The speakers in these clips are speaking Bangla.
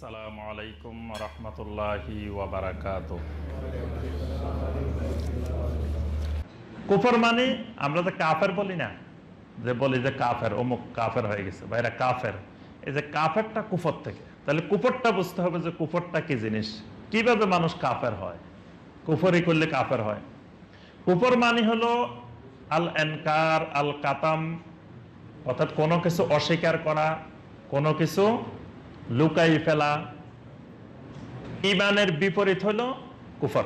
আসসালামু আলাইকুম রহমতুল্লাহি ওয়াবারাকাত কুফর মানে আমরা তো কাফের বলি না, যে বলি যে কাফের, অমুক কাফের হয়ে গেছে, বা কাফের। এই যে কাফেরটা কুফর থেকে। তাহলে কুফরটা বুঝতে হবে যে কুফরটা কি জিনিস? কীভাবে মানুষ কাফের হয়? কুফরি করলে কাফের হয়। কুফর মানে হলো আল এনকার আল কাতাম অর্থাৎ কোনো কিছু অস্বীকার করা, কোনো কিছু লুকাই ফেলা ইমানের বিপরীত হলো কুফর।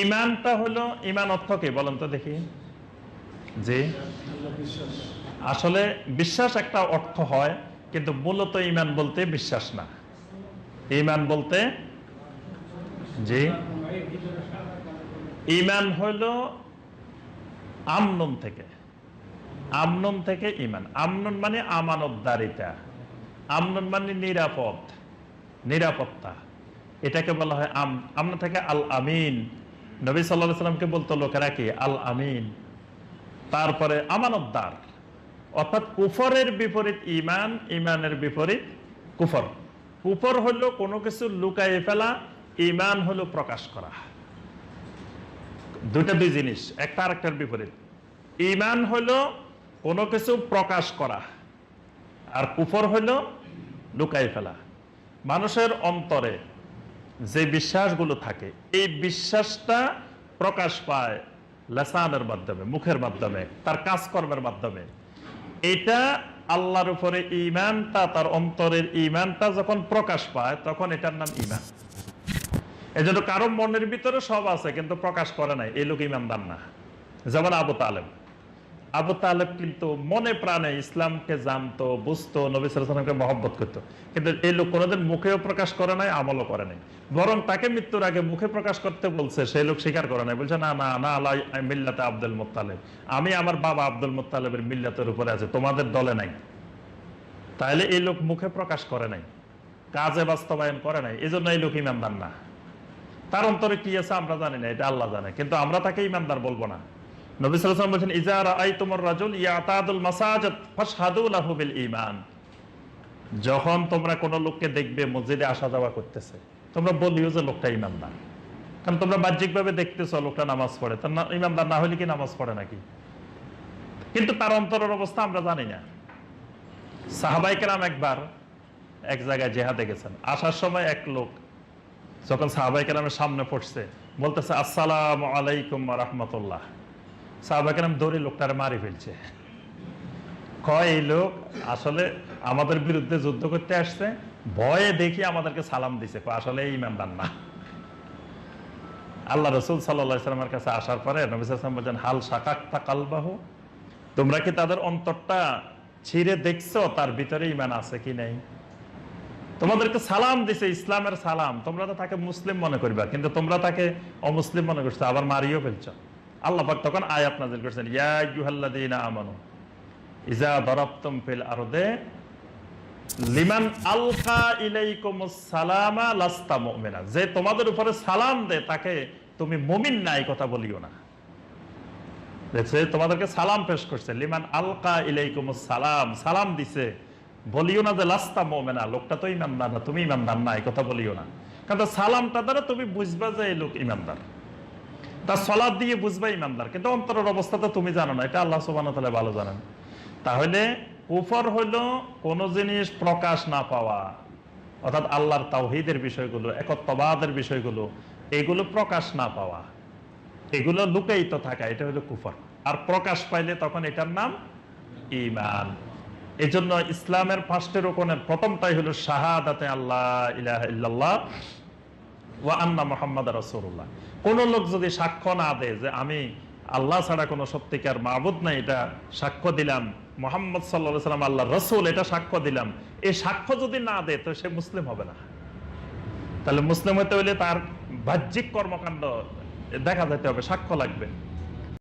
ইমানটা হলো ইমান অর্থ কি বলেন তো দেখি। যে আসলে বিশ্বাস একটা অর্থ হয়, কিন্তু মূলত ইমান বলতে বিশ্বাস না। ইমান বলতে যে ইমান হলো আমনুন থেকে। আমনুন থেকে ইমান আমনুন মানে আমানতদারিতা। আমনুন মানে নিরাপদ, নিরাপত্তা। এটাকে বলা হয় আম আমনা থেকে আল আমিন নবী সাল্লাহ সাল্লামকে বলতো লোকেরা কি? আল আমিন তারপরে আমানতদার। অর্থাৎ কুফরের বিপরীত ইমান ইমানের বিপরীত কুফর। কুফর হলো কোনো কিছু লুকাই ফেলা ইমান হলো প্রকাশ করা। দুটা দুই জিনিস, একটা আরেকটার বিপরীত। ইমান হলো কোনো কিছু প্রকাশ করা, আর কুফর হলো লুকাই ফেলা। মানুষের অন্তরে যে বিশ্বাসগুলো থাকে, এই বিশ্বাসটা প্রকাশ পায় লেসানের মাধ্যমে, মুখের মাধ্যমে, তার কাজকর্মের মাধ্যমে। এটা আল্লাহর উপরে ইমানটা তার অন্তরের ইমানটা যখন প্রকাশ পায়, তখন এটার নাম ইমান এই জন্য কারও মনের ভিতরে সব আছে, কিন্তু প্রকাশ করে নাই। এই লোক ইমানদার না। যেমন আবু তালেব। আবু তালেব কিন্তু মনে প্রাণে ইসলামকে জানতো, বুঝতো, নবী সালামকে মহব্বত করতো। কিন্তু এই লোক কোনোদিন মুখেও প্রকাশ করে নাই, আমলও করে নাই। বরং তাকে মৃত্যুর আগে মুখে প্রকাশ করতে বলছে, সেই লোক স্বীকার করে নাই। বলছে, না না না আল্লাহ মিল্লাতে আব্দুল মোত্তালেব। আমি আমার বাবা আব্দুল মোত্তালেবের মিল্লাতের উপরে আছে, তোমাদের দলে নাই। তাহলে এই লোক মুখে প্রকাশ করে নাই, কাজে বাস্তবায়ন করে নাই। এই জন্য এই লোক ইমানদার না। তার অন্তরে কি আছে আমরা জানি না, এটা আল্লাহ জানে। কিন্তু আমরা তাকে ইমানদার বলব না। যখন তোমরা লোককে দেখবে মসজিদে আসা যাওয়া করতেছে, তোমরা বলিও যে লোকটা কারণ তোমরা লোকটা নামাজ পড়ে। তার না- হলে কি নামাজ পড়ে নাকি? কিন্তু তার অন্তরের অবস্থা আমরা জানি না। সাহাবাই কেরাম একবার এক জায়গায় জেহাদে গেছেন। আসার সময় এক লোক যখন সাহাবাই কেরামের সামনে পড়ছে, বলতেছে, আসসালাম আলাইকুম রহমতুল্লাহ। সাহাবাই কেরাম দৌড়ে লোকটারে মারি ফেলছে। কয় এই লোক, আসলে আমাদের বিরুদ্ধে যুদ্ধ করতে আসছে, ভয়ে দেখি আমাদেরকে সালাম দিছে। কয়, আসলে এই ইমানদার না। আল্লাহ রসুল সাল্লামের কাছে আসার পরে নবী সাল্লাম বলছেন, হাল শাকাক্তা কালবাহ? তোমরা কি তাদের অন্তরটা ছিঁড়ে দেখছ, তার ভিতরে ইমান আছে কি নেই? তোমাদেরকে সালাম দিছে, ইসলামের সালাম। তোমরা তো তাকে মুসলিম মনে করবা, কিন্তু তোমরা তাকে অমুসলিম মনে করছ, আবার মারিও ফেলছ। আল্লাহ পাক তখন আয়াত নাজিল করছেন, ইয়া ইউহাল্লাযীনা আমানু ইজা ফিল আরদে মুমিনা যে তোমাদের উপরে সালাম দে, তাকে তুমি মুমিন না, এই কথা বলিও না। দেখছে তোমাদেরকে সালাম পেশ করছে, লিমান আলকা ইলাইকুমুস সালাম সালাম দিছে। বলিও না যে লাস্তা মোমেনা, লোকটা তো ইমানদার না, তুমি ইমানদার না, এই কথা বলিও না। কারণ সালামটা দ্বারা তুমি বুঝবা যে এই লোক ইমানদার। তার সলাদ দিয়ে বুঝবা ইমানদার। কিন্তু অন্তরের অবস্থা তো তুমি জানো না, এটা আল্লাহ সুবান ভালো জানেন। তাহলে কুফর হইল কোন জিনিস প্রকাশ না পাওয়া, অর্থাৎ আল্লাহর তাওহিদের বিষয়গুলো, একত্ববাদের বিষয়গুলো, এগুলো প্রকাশ না পাওয়া। এগুলো লুকায়িত থাকা, এটা হলো কুফর। আর প্রকাশ পাইলে তখন এটার নাম ইমান এই জন্য ইসলামের ফার্স্টের রোকনের প্রথমটাই হলো শাহাদাতে আল্লাহ ইল্লাল্লাহ। ওয়া আন্না মোহাম্মদ রসুল্লাহ কোন লোক যদি সাক্ষ্য না দেয় যে আমি আল্লাহ ছাড়া কোনো সত্যিকার মাবুদ নাই, এটা সাক্ষ্য দিলাম, মোহাম্মদ সাল্লা সাল্লাম আল্লাহ রসুল, এটা সাক্ষ্য দিলাম, এই সাক্ষ্য যদি না দেয়, তো সে মুসলিম হবে না। তাহলে মুসলিম হতে হলে তার বাহ্যিক কর্মকাণ্ড দেখা যেতে হবে, সাক্ষ্য লাগবে।